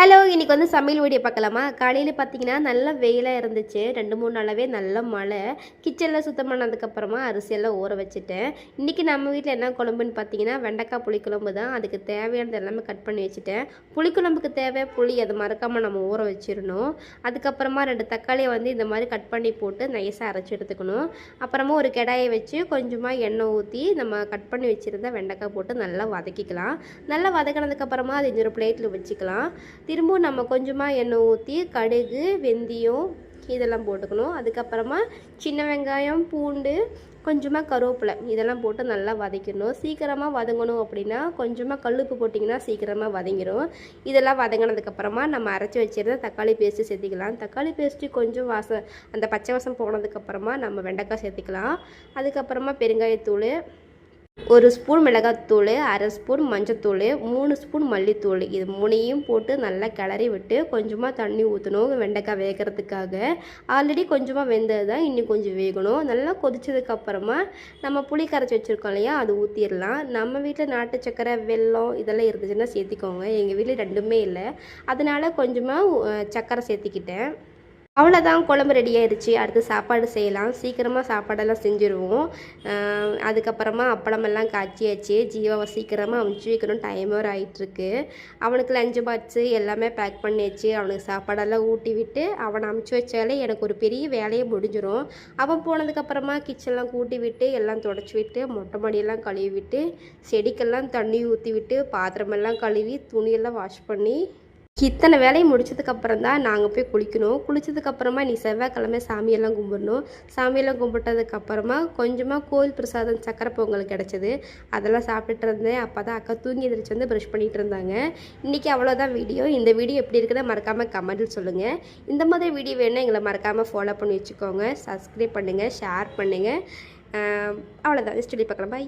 Hello இன்னைக்கு வந்து சமையல் வீடியோ பார்க்கலாமா? காலையில் பார்த்தீங்கன்னா நல்ல வெயிலாக இருந்துச்சு. ரெண்டு மூணு நாளாகவே நல்ல மழை. கிச்சனில் சுத்தம் பண்ணதுக்கப்புறமா அரிசியெல்லாம் ஊற வச்சுட்டேன். இன்றைக்கி நம்ம வீட்டில் என்ன குழம்புன்னு பார்த்தீங்கன்னா வெண்டைக்காய் புளிக்குழம்பு தான். அதுக்கு தேவையானது எல்லாமே கட் பண்ணி வச்சுட்டேன். புளிக்குழம்புக்கு தேவை புளி அதை மறக்காமல் நம்ம ஊற வச்சிடணும். அதுக்கப்புறமா ரெண்டு தக்காளியை வந்து இந்த மாதிரி கட் பண்ணி போட்டு நைஸாக அரைச்சி எடுத்துக்கணும். அப்புறமா ஒரு கடாயை வச்சு கொஞ்சமாக எண்ணெய் ஊற்றி நம்ம கட் பண்ணி வச்சுருந்த வெண்டைக்காய் போட்டு நல்லா வதக்கிக்கலாம். நல்லா வதக்கினதுக்கப்புறமா அது இன்னொரு பிளேட்டில் வச்சுக்கலாம். திரும்பவும் நம்ம கொஞ்சமாக எண்ணெய் ஊற்றி கடுகு வெந்தயம் இதெல்லாம் போட்டுக்கணும். அதுக்கப்புறமா சின்ன வெங்காயம் பூண்டு கொஞ்சமாக கருவேப்பிலை இதெல்லாம் போட்டு நல்லா வதக்கணும் சீக்கிரமாக வதங்கணும் அப்படின்னா கொஞ்சமாக கல்லுப்பு போட்டிங்கன்னா சீக்கிரமாக வதங்கிடும் இதெல்லாம் வதங்கினதுக்கப்புறமா நம்ம அரைச்சி வச்சிருந்த தக்காளி பேஸ்ட்டு சேர்த்திக்கலாம். தக்காளி பேஸ்ட்டு கொஞ்சம் வாசம் அந்த பச்சை வாசம் போனதுக்கப்புறமா நம்ம வெண்டைக்காய் சேர்த்துக்கலாம். அதுக்கப்புறமா பெருங்காயத்தூள் ஒரு ஸ்பூன் மிளகாத்தூள் அரை ஸ்பூன் மஞ்சத்தூள் மூணு ஸ்பூன் மல்லித்தூள். இது மூணையும் போட்டு நல்லா கிளறி விட்டு கொஞ்சமாக தண்ணி ஊற்றணும் வெண்டைக்காய் வேகிறதுக்காக. ஆல்ரெடி கொஞ்சமாக வெந்தது தான் இன்னும் கொஞ்சம் வேகணும். நல்லா கொதிச்சதுக்கப்புறமா நம்ம புளி கரைச்சி வச்சுருக்கோம் இல்லையா அது ஊற்றிடலாம் நம்ம வீட்டில் நாட்டு சக்கரை வெல்லம் இதெல்லாம் இருந்துச்சுன்னா சேர்த்திக்கோங்க. எங்கள் வீட்டில் ரெண்டுமே இல்லை. அதனால் கொஞ்சமாக சக்கரை சேர்த்திக்கிட்டேன். அவ்வளோதான் குழம்பு ரெடி ஆயிடுச்சு அடுத்து சாப்பாடு செய்யலாம். சீக்கிரமாக சாப்பாடெல்லாம் செஞ்சுருவோம். அதுக்கப்புறமா அப்பளமெல்லாம் காய்ச்சியாச்சு. ஜீவாவை சீக்கிரமாக அமுச்சு வைக்கணும். டைம் வேறு ஆகிட்டுருக்கு அவனுக்கு லஞ்சு பாக்ஸு எல்லாமே பேக் பண்ணியாச்சு. அவனுக்கு சாப்பாடெல்லாம் ஊட்டி விட்டு அவனை அமுச்சு வச்சாலே எனக்கு ஒரு பெரிய வேலையை முடிஞ்சிடும் அவன் போனதுக்கப்புறமா கிச்சன்லாம் கூட்டி விட்டு எல்லாம் தொடச்சி விட்டு மொட்டை மாடியெல்லாம் கழுவி விட்டு செடிக்கெல்லாம் தண்ணி ஊற்றி விட்டு பாத்திரமெல்லாம் கழுவி துணியெல்லாம் வாஷ் பண்ணி இத்தனை வேலையை முடிச்சதுக்கப்புறம் தான் நாங்கள் போய் குளிக்கணும். குளிச்சதுக்கப்புறமா நீ செவ்வாய்க்கிழமை சாமியெல்லாம் கும்பிடணும். சாமியெல்லாம் கும்பிட்டதுக்கப்புறமா கொஞ்சமாக கோயில் பிரசாதம் சக்கரை பொங்கல் கிடச்சிது. அதெல்லாம் சாப்பிட்டுட்டு இருந்தேன். அப்போ தான் அக்கா தூங்கி எந்திரிச்சு வந்து ப்ரஷ் பண்ணிகிட்டு இருந்தாங்க. இன்றைக்கி அவ்வளோதான் வீடியோ இந்த வீடியோ எப்படி இருக்குன்னு மறக்காமல் கமெண்ட்டில் சொல்லுங்கள் இந்த மாதிரி வீடியோ வேணால் எங்களை மறக்காமல் ஃபாலோ பண்ணி வச்சுக்கோங்க. சப்ஸ்கிரைப் பண்ணுங்கள் ஷேர் பண்ணுங்கள் அவ்வளோதான் ஸ்டடி பார்க்கலாம். பாய்